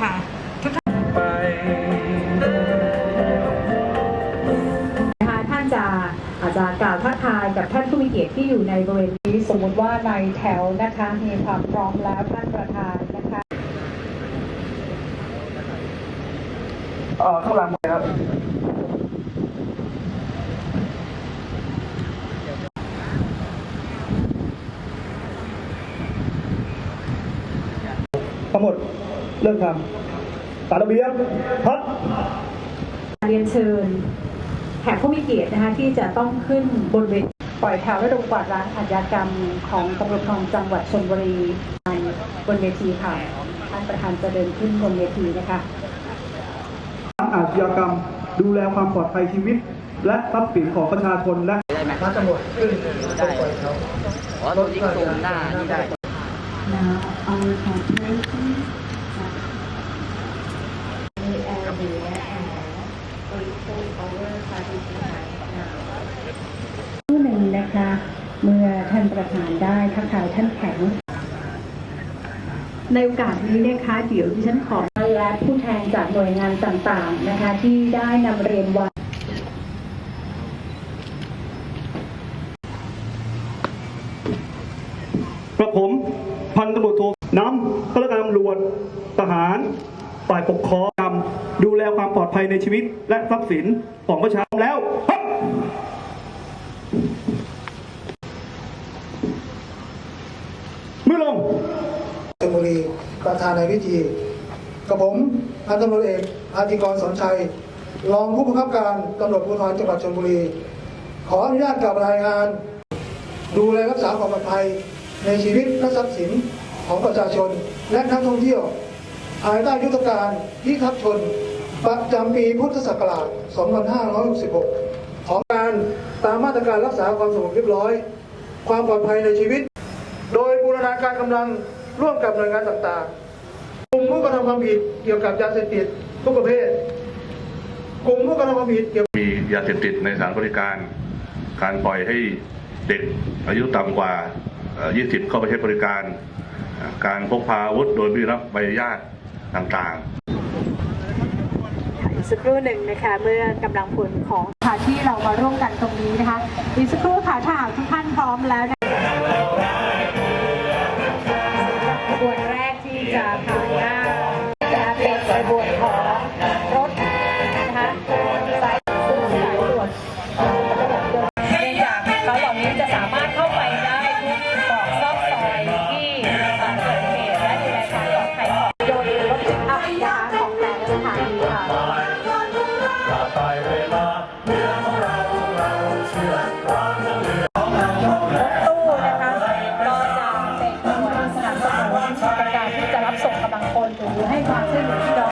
ค่ะทุกท่านไปนะคะท่านจะอาจจะกล่าวทักทายกับท่านผู้มีเกียรติที่อยู่ในบริเวณนี้สมมุติว่าในแถวนะคะมีความพร้อมแล้วท่านประธานนะคะเอ่อข้างหลังครับทั้งหมด เริ่มทำตามระเบียบพัดเรียนเชิญแขกผู้มีเกียรตินะคะที่จะต้องขึ้นบนเวทีปล่อยแถวระดมกวาดล้างอาชญากรรมของตำรวจทองจังหวัดชลบุรีบนเวทีค่ะท่านประธานจะเดินขึ้นบนเวทีนะคะอาชญากรรมดูแลความปลอดภัยชีวิต และทรัพย์สินของประชาชนและได้อ๋อตัวยิงสูงหน้านี่ได้ Now our corporation the area and grateful our participants now ผู้หนึ่งนะคะ เมื่อท่านประธานได้ทักทายท่านแข็งในโอกาสนี้นะคะเดี๋ยวดิฉันขอและผู้แทนจากหน่วยงานต่างๆนะคะที่ได้นำเรียนไว้กระผมพันตำรวจโทน้ำข้าราชการตำรวจทหารฝ่ายปกครองดูแลความปลอดภัยในชีวิตและทรัพย์สินของประชาชนแล้วพัดมือลง ชลบุรีประธานในพิธีกับผมพันตำรวจเอกอาธิกรสอนชัย รองผู้บังคับการตำรวจภูธรจังหวัดชลบุรี ขออนุญาตกลับรายงาน ดูแลรักษาความปลอดภัยในชีวิตและทรัพย์สินของประชาชนและนักท่องเที่ยวภายใต้ยุทธการพิทักษ์ชน ประจำปีพุทธศักราช 2566 ของการตามมาตรการรักษาความสงบเรียบร้อย ความปลอดภัยในชีวิต โดยบูรณาการกำลัง ร่วมกับหน่วยงานต่างๆ กลุ่มผู้กระทำความผิดเกี่ยวกับยาเสพติดทุกประเภท กลุ่มผู้กระทำความผิดเกี่ยวมียาเสพติดในสถานบริการ การปล่อยให้เด็กอายุต่ำกว่าเอ่อ20 เข้าไปใช้บริการอ่าการพกพาอาวุธโดยไม่ได้รับใบอนุญาตต่างๆอีกสักครู่หนึ่งนะคะเมื่อกำลังผลของค่ะที่เรามาร่วมกันตรงนี้นะคะอีกสักครู่ค่ะถ้าหากทุกท่านพร้อมแล้วนะ นีค่ะตู้นะคะก็จะเป็นหน่วสนับสนุนในการที่จะรับส่งกำลังคนหรือให้ความช่วยเหลือที่ดอ